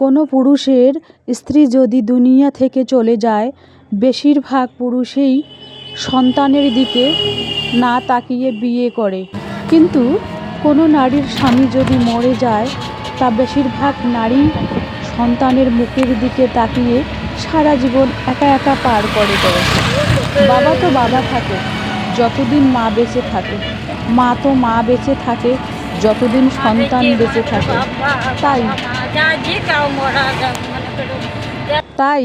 কোনো পুরুষের স্ত্রী যদি দুনিয়া থেকে চলে যায়, বেশিরভাগ পুরুষই সন্তানের দিকে না তাকিয়ে বিয়ে করে। কিন্তু কোনো নারীর স্বামী যদি মরে যায়, তা বেশিরভাগ নারী সন্তানের মুখের দিকে তাকিয়ে সারা জীবন একা একা পার করে দেয়। বাবা তো বাবা থাকে, যতদিন মা বেঁচে থাকে, মা তো মা বেঁচে থাকে যতদিন সন্তান বেঁচে থাকে, তাই। তাই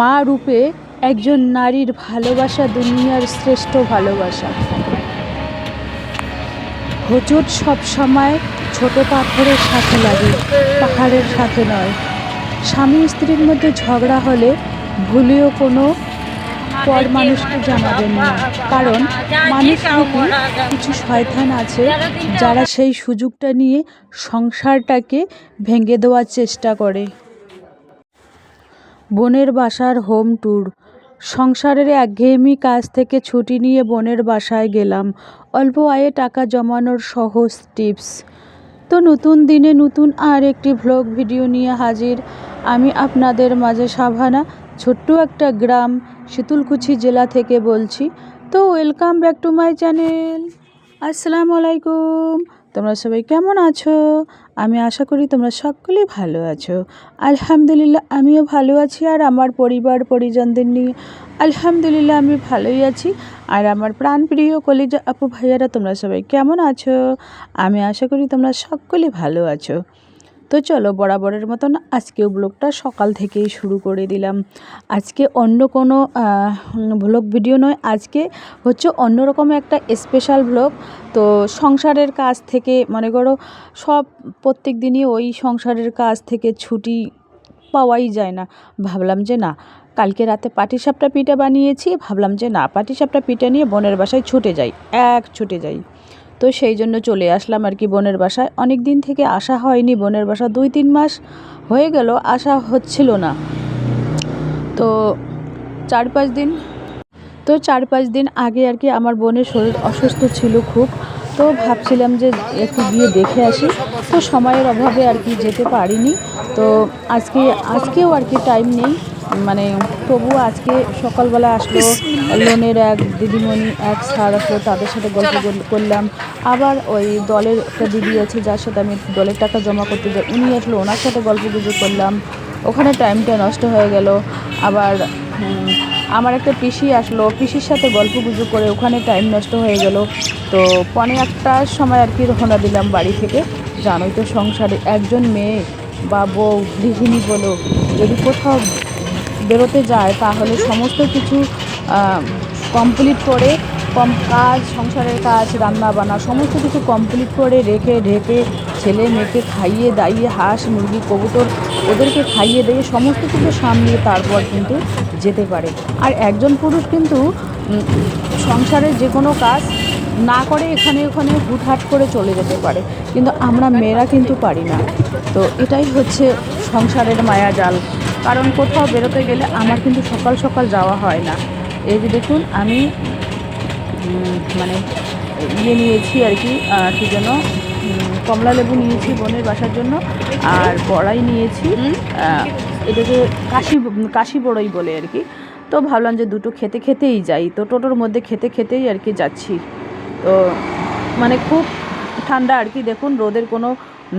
মা রূপে একজন নারীর ভালোবাসা দুনিয়ার শ্রেষ্ঠ ভালোবাসা। হোঁচট সব সময় ছোট পাথরের সাথে লাগে, পাহাড়ের সাথে নয়। স্বামী স্ত্রীর মধ্যে ঝগড়া হলে ভুলেও কোনো পর মানুষকে জানাবেন না। কারণ মানুষ কিছু শয়তান আছে, যারা সেই সুযোগটা নিয়ে সংসারটাকে ভেঙে দেওয়ার চেষ্টা করে। বোনের বাসার হোম ট্যুর। সংসারের একঘেয়েমি কাজ থেকে ছুটি নিয়ে বোনের বাসায় গেলাম। অল্প আয়ে টাকা জমানোর সহজ টিপস। তো নতুন দিনে নতুন আর একটি ভ্লগ ভিডিও নিয়ে হাজির। আমি আপনাদের মাঝে সাভানা। ছোট্ট একটা গ্রাম, শীতলকুচি জেলা থেকে বলছি। তো welcome back to my channel আসসালামু আলাইকুম। তোমরা সবাই কেমন আছো? আমি আশা করি তোমরা সকলেই ভালো আছো। আলহামদুলিল্লাহ, আমিও ভালো আছি আর আমার পরিবার, পরিজনদের নিয়ে। আলহামদুলিল্লাহ, আমি ভালোই আছি। আর আমার প্রাণপ্রিয় কলিজা আপু ভাইয়ারা, তোমরা সবাই কেমন আছো? আমি আশা করি তোমরা সকলেই ভালো আছো। তো চলো বরাবরের মতন আজকেও ব্লগটা সকাল থেকেই শুরু করে দিলাম। আজকে অন্য কোনো ব্লগ ভিডিও নয়, আজকে হচ্ছে অন্যরকম একটা স্পেশাল ব্লগ। তো সংসারের কাজ থেকে, মনে করো, সব প্রত্যেক দিনই ওই সংসারের কাজ থেকে ছুটি পাওয়াই যায় না। ভাবলাম যে না, কালকে রাতে পাটিসাপটা পিঠা বানিয়েছি, ভাবলাম যে না পাটিসাপটা পিঠা নিয়ে বোনের বাসায় ছুটে যাই, এক ছুটে যাই। তো সেই জন্য চলে আসলাম আর কি বোনের বাসায়। অনেক দিন থেকে আসা হয়নি বোনের বাসা, দুই তিন মাস হয়ে গেল, আসা হচ্ছিল না। তো চার পাঁচ দিন, তো চার পাঁচ দিন আগে আর কি আমার বোনের শরীর অসুস্থ ছিল খুব। তো ভাবছিলাম যে একটু গিয়ে দেখে আসি। তো সময়ের অভাবে আর কি যেতে পারিনি। তো আজকে, আজকেও আর কি টাইম নেই। মানে তবু আজকে সকালবেলা আসলো লোনের এক দিদিমণি এক স্যার আসলো তাদের সাথে গল্প করলাম। আবার ওই দলের একটা দিদি আছে যার সাথে আমি দলের টাকা জমা করতে যাই উনি আসলো ওনার সাথে গল্প গুজব করলাম। ওখানে টাইমটা নষ্ট হয়ে গেল। আবার আমার একটা পিসি আসলো পিসির সাথে গল্প গুজব করে ওখানে টাইম নষ্ট হয়ে গেল। তো পনে একটার সময় আর কি রওনা দিলাম বাড়ি থেকে। জানোই তো সংসারে একজন মেয়ে বা বউ গৃহিণী বলো যদি কোথাও বেরোতে যায়, তাহলে সমস্ত কিছু কমপ্লিট করে কম কাজ, সংসারের কাজ রান্না বান্না সমস্ত কিছু কমপ্লিট করে রেখে, ঢেকে, ছেলে মেয়েকে খাইয়ে দাইয়ে, হাঁস, মুরগি, কবুতর ওদেরকে খাইয়ে দিয়ে সমস্ত কিছু সামলিয়ে তারপর কিন্তু যেতে পারে। আর একজন পুরুষ কিন্তু সংসারের যে কোনো কাজ না করে এখানে ওখানে হুটহাট করে চলে যেতে পারে। কিন্তু আমরা মেয়েরা কিন্তু পারি না। তো এটাই হচ্ছে সংসারের মায়া জাল। কারণ কোথাও বেরোতে গেলে আমার কিন্তু সকাল সকাল যাওয়া হয় না। এই যে দেখুন আমি মানে ইয়ে নিয়েছি আর কি কী যেন কমলা লেবু নিয়েছি বোনের বাসার জন্য আর বড়াই নিয়েছি এটাকে কাশি কাশি বড়ই বলে আর কি। তো ভাবলাম যে দুটো খেতে খেতেই যাই। তো টোটোর মধ্যে খেতে খেতেই আর কি যাচ্ছি। তো মানে খুব ঠান্ডা আর কি দেখুন রোদের কোনো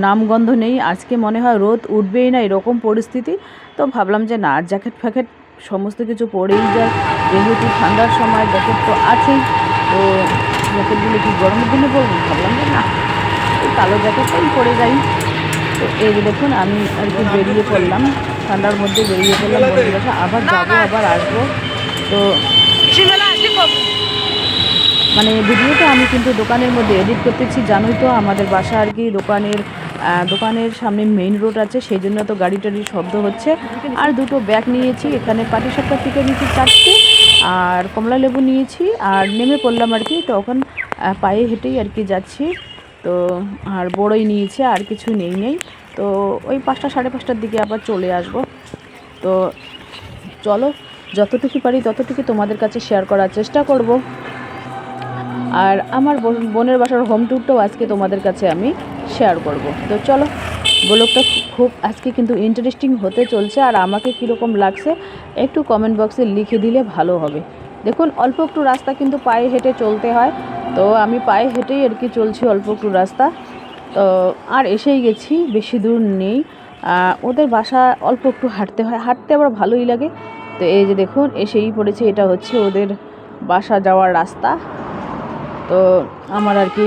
নামগন্ধ নেই। আজকে মনে হয় রোদ উঠবেই না এরকম পরিস্থিতি। তো ভাবলাম যে না জ্যাকেট ফ্যাকেট সমস্ত কিছু পরেই যায় যেহেতু ঠান্ডার সময় জ্যাকেট তো আছেই তো জ্যাকেটগুলো কি গরমের দিনে পরবো? ভাবলাম যে না এই কালো জ্যাকেটটাই পরে যাই। তো এই দেখুন আমি আর কি বেরিয়ে পড়লাম। ঠান্ডার মধ্যে বেরিয়ে পড়লাম আবার যাব আবার আসব। তো মানে ভিডিওটা আমি কিন্তু দোকানের মধ্যে এডিট করতেছি। জানোই তো আমাদের বাসা আর কি দোকানের দোকানের সামনে মেইন রোড আছে, সেই জন্য তো গাড়ি টাড়ির শব্দ হচ্ছে। আর দুটো ব্যাগ নিয়েছি, এখানে পাটি পাটিসাপটা থেকে নিয়েছি চারটে, আর কমলা লেবু নিয়েছি, আর নেমে পড়লাম আর কি তখন পায়ে হেঁটেই আর কি যাচ্ছি। তো আর বড়ই নিয়েছে, আর কিছু নেই নেই। তো ওই পাঁচটা, সাড়ে পাঁচটার দিকে আবার চলে আসব। তো চলো, যতটুকু পারি ততটুকু তোমাদের কাছে শেয়ার করার চেষ্টা করব। আর আমার বোনের বাসার হোম ট্যুরটাও আজকে তোমাদের কাছে আমি শেয়ার করব। তো চলো ব্লগটা খুব আজকে কিন্তু ইন্টারেস্টিং হতে চলছে আর আমাকে কীরকম লাগছে একটু কমেন্ট বক্সে লিখে দিলে ভালো হবে। দেখুন, অল্প একটু রাস্তা কিন্তু পায়ে হেঁটে চলতে হয়। তো আমি পায়ে হেঁটেই আর কি চলছি অল্প একটু রাস্তা। তো আর এসেই গেছি, বেশি দূর নেই। ওদের বাসা অল্প একটু হাঁটতে হয়। হাঁটতে আবার ভালোই লাগে। তো এই যে দেখুন, এসেই পড়েছে, এটা হচ্ছে ওদের বাসা যাওয়ার রাস্তা। তো আমার আর কি,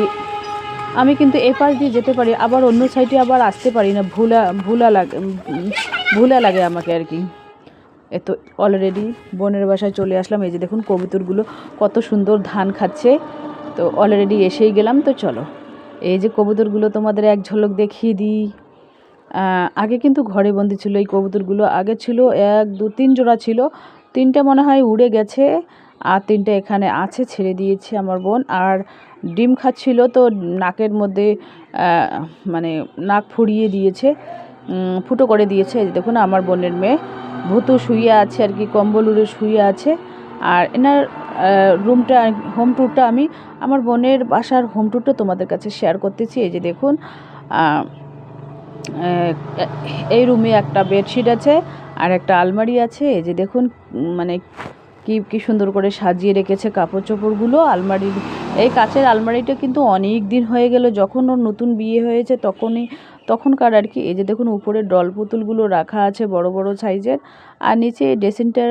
আমি কিন্তু এ পাশ দিয়ে যেতে পারি, আবার অন্য সাইডে আবার আসতে পারি না, ভুলা ভুলা লাগে ভুলা লাগে আমাকে আর কি। এ তো অলরেডি বোনের বাসায় চলে আসলাম, এই যে দেখুন কবুতরগুলো কত সুন্দর ধান খাচ্ছে, তো অলরেডি এসেই গেলাম, তো চলো। এই যে কবুতরগুলো তোমাদের এক ঝলক দেখিয়ে দিই। আগে কিন্তু ঘরে বন্দি ছিল, এই কবুতরগুলো আগে ছিল, এক, দু, তিন জোড়া ছিল, তিনটে মনে হয় উড়ে গেছে আর তিনটে এখানে আছে, ছেড়ে দিয়েছে আমার বোন। আর ডিম খাচ্ছিল তো নাকের মধ্যে মানে নাক ফুরিয়ে দিয়েছে ফুটো করে দিয়েছে। দেখুন, আমার বোনের মেয়ে ভুতু শুয়ে আছে আর কি, কম্বল উড়ে শুয়ে আছে। আর এনার রুমটা, হোম ট্যুরটা আমি আমার বোনের বাসার হোম ট্যুরটা তোমাদের কাছে শেয়ার করতেছি। এই যে দেখুন এই রুমে একটা বেডশিট আছে আর একটা আলমারি আছে। এই যে দেখুন মানে কি কি সুন্দর করে সাজিয়ে রেখেছে কাপড় চোপড়গুলো আলমারির, এই কাচের আলমারিটা কিন্তু অনেক দিন হয়ে গেল, যখন ওর নতুন বিয়ে হয়েছে তখনই, তখনকার আর কি, এই যে দেখুন উপরে ডল পুতুলগুলো রাখা আছে বড় বড় সাইজের, আর নিচে ড্রেসিংটার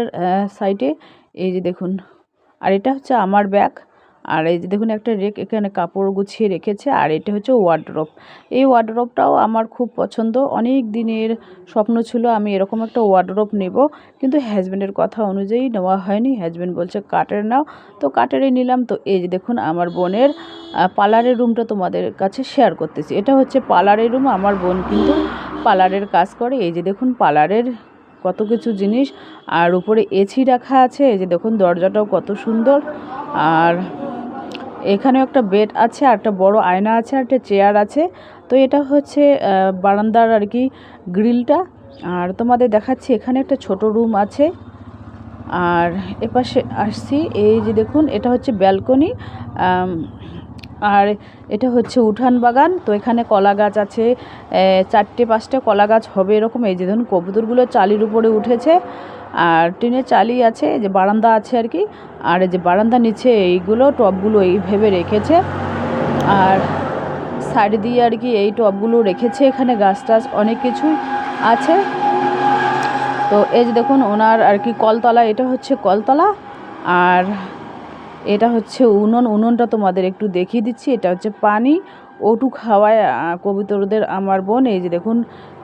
সাইডে এই যে দেখুন, আর এটা হচ্ছে আমার ব্যাগ আর এই যে দেখুন একটা রেক এখানে কাপড় গুছিয়ে রেখেছে, আর এটা হচ্ছে ওয়ার্ড্রপ এই ওয়ার্ড্রপটাও আমার খুব পছন্দ। অনেক দিনের স্বপ্ন ছিল আমি এরকম একটা ওয়ার্ড্রপ নেব, কিন্তু হ্যাজব্যান্ডের কথা অনুযায়ী নেওয়া হয়নি। হ্যাজব্যান্ড বলছে কাঠের নাও। তো কাঠেরই নিলাম। তো এই যে দেখুন আমার বোনের পার্লারের রুমটা তোমাদের কাছে শেয়ার করতেছি। এটা হচ্ছে পার্লারের রুম আমার বোন কিন্তু পার্লারের কাজ করে। এই যে দেখুন পার্লারের কত কিছু জিনিস, আর উপরে এসি রাখা আছে। এই যে দেখুন দরজাটাও কত সুন্দর। আর এখানেও একটা বেড আছে, আর একটা বড় আয়না আছে, আর একটা চেয়ার আছে। তো এটা হচ্ছে বারান্দার আর কি গ্রিলটা। আর তোমাদের দেখাচ্ছি, এখানে একটা ছোট রুম আছে। আর এপাশে আসছি, এই যে দেখুন, এটা হচ্ছে ব্যালকনি। আর এটা হচ্ছে উঠান বাগান। তো এখানে কলা গাছ আছে চারটে পাঁচটা কলা গাছ হবে এরকম। এই যে ধরুন কবুতরগুলো চালির উপরে উঠেছে। আর টিনের চালি আছে যে বারান্দা আছে আর কি। আর এই যে বারান্দা নিচে এইগুলো টবগুলো এই ভেবে রেখেছে। আর সাইড দিয়ে আর কি এই টবগুলো রেখেছে এখানে গাছ টাছ, অনেক কিছুই আছে। তো এই যে দেখুন, ওনার আর কি কলতলা, এটা হচ্ছে কলতলা। আর এটা হচ্ছে উনুন, উনুনটা তোমাদের একটু দেখিয়ে দিচ্ছি, এটা হচ্ছে পানি। ওটু খাওয়ায় কবুতরদের আমার বোন, এই যে দেখুন,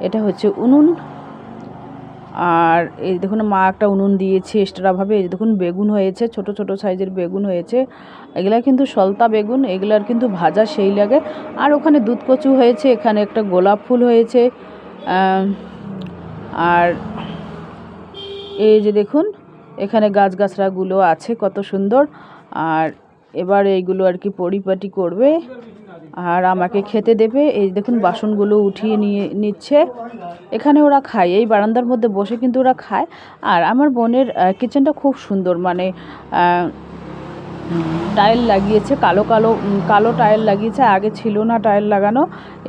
এটা হচ্ছে উনুন। আর এই দেখুন, মা একটা উনুন দিয়েছে এক্সট্রাভাবে এই দেখুন, বেগুন হয়েছে, ছোট ছোট সাইজের বেগুন হয়েছে। এগুলা কিন্তু সলতা বেগুন, এগুলার কিন্তু ভাজা সেই লাগে। আর ওখানে দুধ কচু হয়েছে, এখানে একটা গোলাপ ফুল হয়েছে। আর এই যে দেখুন, এখানে গাছগাছড়াগুলো আছে কত সুন্দর। আর এবার এইগুলো আর কি পরিপাটি করবে। আর আমাকে খেতে দেবে। এই দেখুন, বাসনগুলো উঠিয়ে নিয়ে নিচ্ছে। এখানে ওরা খায়। এই বারান্দার মধ্যে বসে কিন্তু ওরা খায়। আর আমার বোনের কিচেনটা খুব সুন্দর। মানে টাইল লাগিয়েছে, কালো কালো কালো টাইল লাগিয়েছে। আগে ছিল না টাইল লাগানো।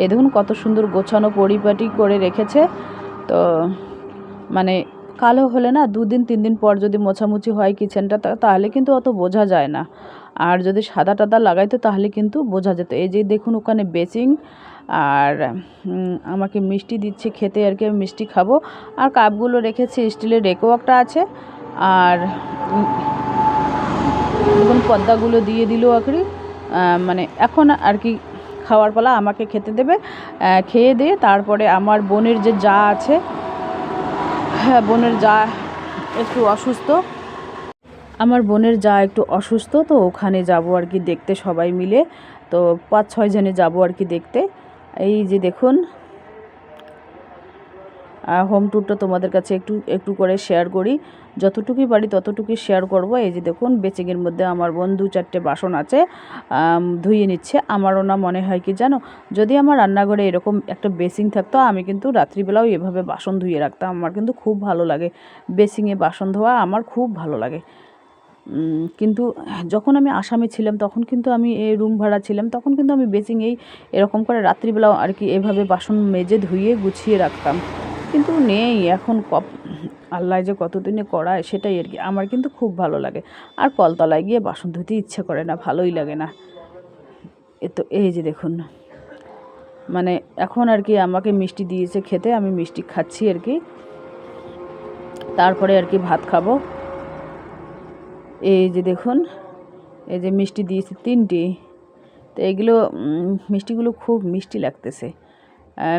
এ দেখুন, কত সুন্দর গোছানো, পরিপাটি করে রেখেছে। তো মানে কালো হলে না, দুদিন তিন দিন পর যদি মোছামুছি হয় কিচেনটা তাহলে কিন্তু অত বোঝা যায় না। আর যদি সাদা টাদা লাগাইতো তাহলে কিন্তু বোঝা যেত। এই যে দেখুন ওখানে বেচিং আর আমাকে মিষ্টি দিচ্ছে খেতে আর কি মিষ্টি খাব। আর কাপগুলো রেখেছি স্টিলের রেকো একটা আছে। আর উম, দেখুন পর্দাগুলো দিয়ে দিল আখরি। মানে এখন আর কি খাওয়ার পালা আমাকে খেতে দেবে। খেয়ে দিয়ে তারপরে আমার বোনের যে যা আছে হ্যাঁ বোনের যা একটু অসুস্থ আমার বোনের যা একটু অসুস্থ, তো ওখানে যাব আর কি দেখতে সবাই মিলে। তো পাঁচ, ছয় জনে যাব আর কি দেখতে। এই যে দেখুন হোম ট্যুরটা তোমাদের কাছে একটু একটু করে শেয়ার করি। যতটুকুই পারি ততটুকুই শেয়ার করব। এই যে দেখুন বেচিংয়ের মধ্যে আমার বোন দু চারটে বাসন আছে ধুয়ে নিচ্ছে। আমারও না মনে হয় কি জানো? যদি আমার রান্নাঘরে এরকম একটা বেসিং থাকতো, আমি কিন্তু রাত্রিবেলাও এভাবে বাসন ধুয়ে রাখতাম। আমার কিন্তু খুব ভালো লাগে। বেসিংয়ে বাসন ধোয়া আমার খুব ভালো লাগে। কিন্তু যখন আমি আসামে ছিলাম, তখন কিন্তু আমি এই রুম ভাড়া ছিলাম, তখন কিন্তু আমি বেসিংয়েই এরকম করে রাত্রিবেলা আর কি এভাবে বাসন মেজে ধুয়ে গুছিয়ে রাখতাম। কিন্তু নেই, এখন কপ, আল্লাহ যে কতদিনে করায় সেটাই আর কি। আমার কিন্তু খুব ভালো লাগে। আর কলতলায় গিয়ে বাসন ধুতে ইচ্ছে করে না, ভালোই লাগে না। এ তো, এই যে দেখুন মানে এখন আর কি আমাকে মিষ্টি দিয়েছে খেতে, আমি মিষ্টি খাচ্ছি আর কি। তারপরে আর কি ভাত খাব। এই যে দেখুন, এই যে মিষ্টি দিয়েছে তিনটি। তো এগুলো মিষ্টিগুলো খুব মিষ্টি লাগতেছে।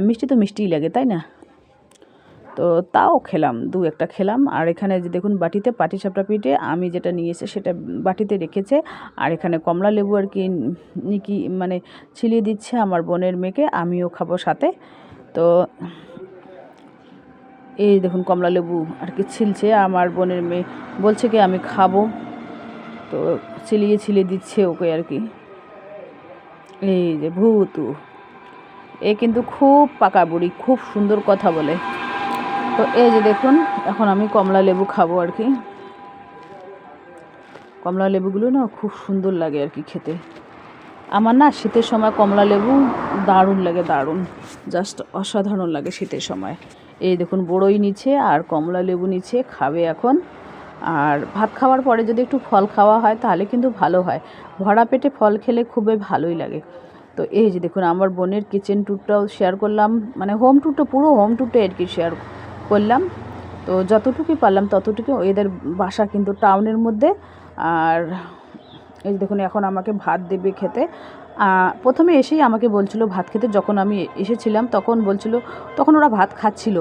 মিষ্টি তো মিষ্টিই লাগে, তাই না? তো তাও খেলাম, দু একটা খেলাম। আর এখানে যে দেখুন, বাটিতে পাটি সাপটা পিঠে আমি যেটা নিয়েছে সেটা বাটিতে রেখেছে। আর এখানে কমলা লেবু আর কি নিকি মানে ছিলিয়ে দিচ্ছে আমার বোনের মেয়েকে, আমিও খাব সাথে। তো এই দেখুন, কমলা লেবু আর কি ছিলছে। আমার বোনের মেয়ে বলছে কি, আমি খাব। তো ছিলিয়ে ছিলিয়ে দিচ্ছে ওকে আর কি। এই যে ভূতু, এ কিন্তু খুব পাকা বুড়ি, খুব সুন্দর কথা বলে। তো এই যে দেখুন, এখন আমি কমলা লেবু খাব আর কি। কমলা লেবুগুলো না খুব সুন্দর লাগে আর কি খেতে। আমার না শীতের সময় কমলা লেবু দারুণ লাগে, দারুণ। জাস্ট অসাধারণ লাগে শীতের সময়। এই দেখুন, বড়ই নিচে আর কমলা লেবু নিচে খাবে এখন। আর ভাত খাওয়ার পরে যদি একটু ফল খাওয়া হয়, তাহলে কিন্তু ভালো হয়। ভরা পেটে ফল খেলে খুবই ভালোই লাগে। তো এই যে দেখুন, আমার বোনের কিচেন ট্যুরটাও শেয়ার করলাম। মানে হোম ট্যুরটা পুরো হোম ট্যুরটা আর কি শেয়ার করলাম। তো যতটুকুই পারলাম ততটুকু এদের বাসা কিন্তু টাউনের মধ্যে। আর এই যে দেখুন, এখন আমাকে ভাত দেবে খেতে। প্রথমে এসেই আমাকে বলছিল ভাত খেতে। যখন আমি এসেছিলাম, তখন বলছিল, তখন ওরা ভাত খাচ্ছিল।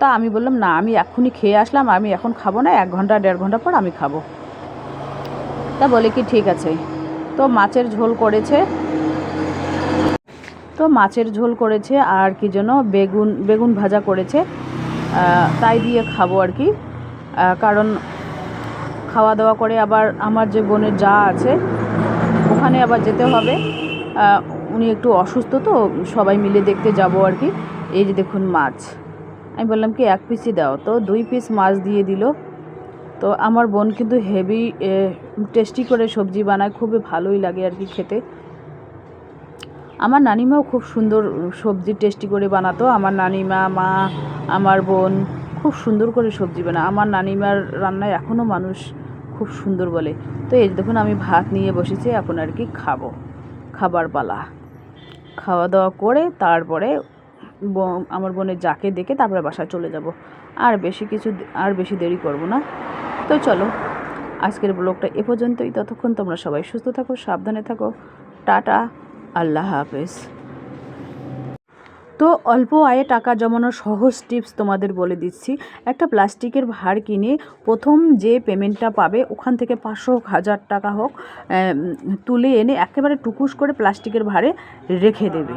তা আমি বললাম, না, আমি এক্ষুনি খেয়ে আসলাম, আমি এখন খাব না, এক ঘণ্টা, দেড় ঘণ্টা পর আমি খাব। তা বলে কি, ঠিক আছে। তো মাছের ঝোল করেছে। তো মাছের ঝোল করেছে, আর কি যেন বেগুন বেগুন ভাজা করেছে। তাই দিয়ে খাব আর কি। কারণ খাওয়া দাওয়া করে আবার আমার যে বোনের যা আছে, ওখানে আবার যেতে হবে। উনি একটু অসুস্থ তো, সবাই মিলে দেখতে যাব আর কি। এই যে দেখুন মাছ। আমি বললাম কি, এক পিসই দাও। তো দুই পিস মাছ দিয়ে দিল। তো আমার বোন কিন্তু হেভি টেস্টি করে সবজি বানায়, খুবই ভালোই লাগে আর কি খেতে। আমার নানিমাও খুব সুন্দর সবজি টেস্টি করে বানাতো। আমার নানিমা, মা, আমার বোন খুব সুন্দর করে সবজি বানায়। আমার নানিমার রান্নায় এখনও মানুষ খুব সুন্দর বলে। তো এই দেখুন, আমি ভাত নিয়ে বসেছি, এখন আর কি খাব। খাবার পালা। খাওয়া দাওয়া করে তারপরে আমার বোনের যাকে দেখে তারপরে বাসায় চলে যাব। আর বেশি কিছু আর বেশি দেরি করব না। তো চলো, আজকের ব্লগটা এ পর্যন্তই। ততক্ষণ তোমরা সবাই সুস্থ থাকো, সাবধানে থাকো। টাটা, আল্লাহ হাফেজ। তো অল্প আয়ে টাকা জমানোর সহজ টিপস তোমাদের বলে দিচ্ছি। একটা প্লাস্টিকের ভার কিনে প্রথম যে পেমেন্টটা পাবে, ওখান থেকে পাঁচশো হোক হাজার টাকা হোক তুলে এনে একেবারে টুকুস করে প্লাস্টিকের ভারে রেখে দেবে।